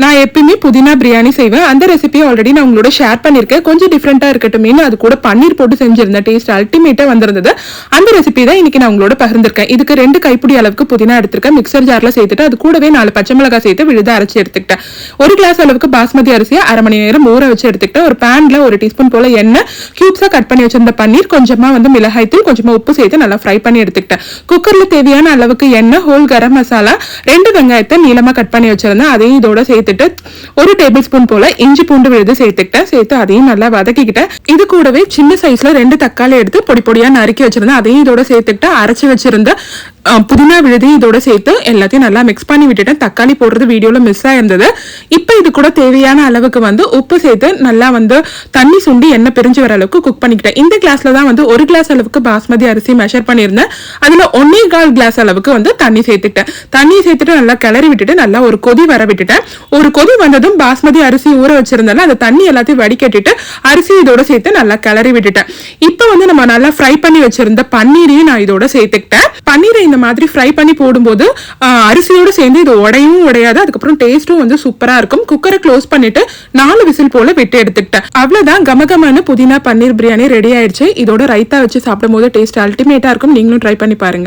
No, நான் எப்பயுமே புதினா பிரியாணி செய்வேன். அந்த ரெசிபியை ஆல்ரெடி நான் உங்களோட ஷேர் பண்ணியிருக்கேன். கொஞ்சம் டிஃப்ரெண்ட்டாக இருக்கட்டும்னு அது கூட பன்னீர் போட்டு செஞ்சிருந்தேன். டேஸ்ட் அல்டிமேட்டாக வந்திருந்தது. அந்த ரெசிபி தான் இன்னைக்கு நான் உங்களோட பகிர்ந்திருக்கேன். இதுக்கு ரெண்டு கைப்பிடி அளவுக்கு புதினா எடுத்திருக்கேன். மிக்சர் ஜாரில் சேர்த்துட்டு அது கூடவே நாலு பச்சை மிளகாய் சேர்த்து விழுத அரைச்சி எடுத்துக்கிட்டேன். ஒரு கிளாஸ் அளவுக்கு பாஸ்மதி அரிசியை அரை மணி நேரம் ஊற வச்சு எடுத்துக்கிட்டேன். ஒரு பேனில் ஒரு டீஸ்பூன் போல எண்ணெய் கியூப்ஸாக கட் பண்ணி வச்சிருந்த பன்னீர் கொஞ்சமாக வந்து மிளகாய்த்தூள் கொஞ்சமாக உப்பு சேர்த்து நல்லா ஃப்ரை பண்ணி எடுத்துக்கிட்டேன். குக்கரில் தேவையான அளவுக்கு எண்ணெய் ஹோல் கரம் மசாலா ரெண்டு வெங்காயத்தை நீளமாக கட் பண்ணி வச்சிருந்தேன். அதையும் இதோட சேர்த்துட்டு ஒரு டேபிள் ஸ்பூன் போல இஞ்சி பூண்டு விழுது சேர்த்துக்கிட்டேன். சேர்த்து அதையும் நல்லா வதக்கிக்கிட்டேன். இது கூடவே சின்ன சைஸ்ல ரெண்டு தக்காளி எடுத்து பொடி பொடியா நறுக்கி வச்சிருந்தேன். அதையும் இதோட சேர்த்துக்கிட்டு அரைச்சி வச்சிருந்த புதினா விழுது இதோட சேர்த்து எல்லாத்தையும் நல்லா மிக்ஸ் பண்ணி விட்டுட்டேன். தக்காளி போடுறது வீடியோவில் மிஸ் ஆயிருந்தது. இப்போ இது கூட தேவையான அளவுக்கு வந்து உப்பு சேர்த்து நல்லா வந்து தண்ணி சுண்டி எண்ணெய் பிரிஞ்சு வர அளவுக்கு குக் பண்ணிக்கிட்டேன். இந்த கிளாஸில் தான் வந்து ஒரு கிளாஸ் அளவுக்கு பாஸ்மதி அரிசி மெஷர் பண்ணியிருந்தேன். அதில் ஒன்னே கால் கிளாஸ் அளவுக்கு வந்து தண்ணி சேர்த்துக்கிட்டேன். தண்ணி சேர்த்துட்டு நல்லா கிளறி விட்டுட்டு நல்லா ஒரு கொதி வர விட்டுட்டேன். ஒரு கொதி வந்ததும் பாஸ்மதி அரிசி ஊற வச்சிருந்தேன்னா அந்த தண்ணி எல்லாத்தையும் வடிகட்டிட்டு அரிசி இதோட சேர்த்து நல்லா கிளறி விட்டுட்டேன். இப்போ வந்து நம்ம நல்லா ஃப்ரை பண்ணி வச்சிருந்த பன்னீரையும் நான் இதோட சேர்த்துக்கிட்டேன். பன்னீரை இந்த மாதிரி ஃப்ரை பண்ணி போடும்போது அரிசியோடு அரிசியோட சேர்ந்து இது உடையும் உடையாது. அதுக்கப்புறம் டேஸ்ட்டும் வந்து சூப்பரா இருக்கும். குக்கரை க்ளோஸ் பண்ணிட்டு நாலு விசில் போல விட்டு எடுத்துக்கிட்டேன். அவ்வளவுதான். கமகமான புதினா பன்னீர் பிரியாணி ரெடி ஆயிடுச்சு. இதோட ரைத்தா வச்சு சாப்பிடும்போது டேஸ்ட் அல்டிமேட்டா இருக்கும். நீங்களும் ட்ரை பண்ணி பாருங்க.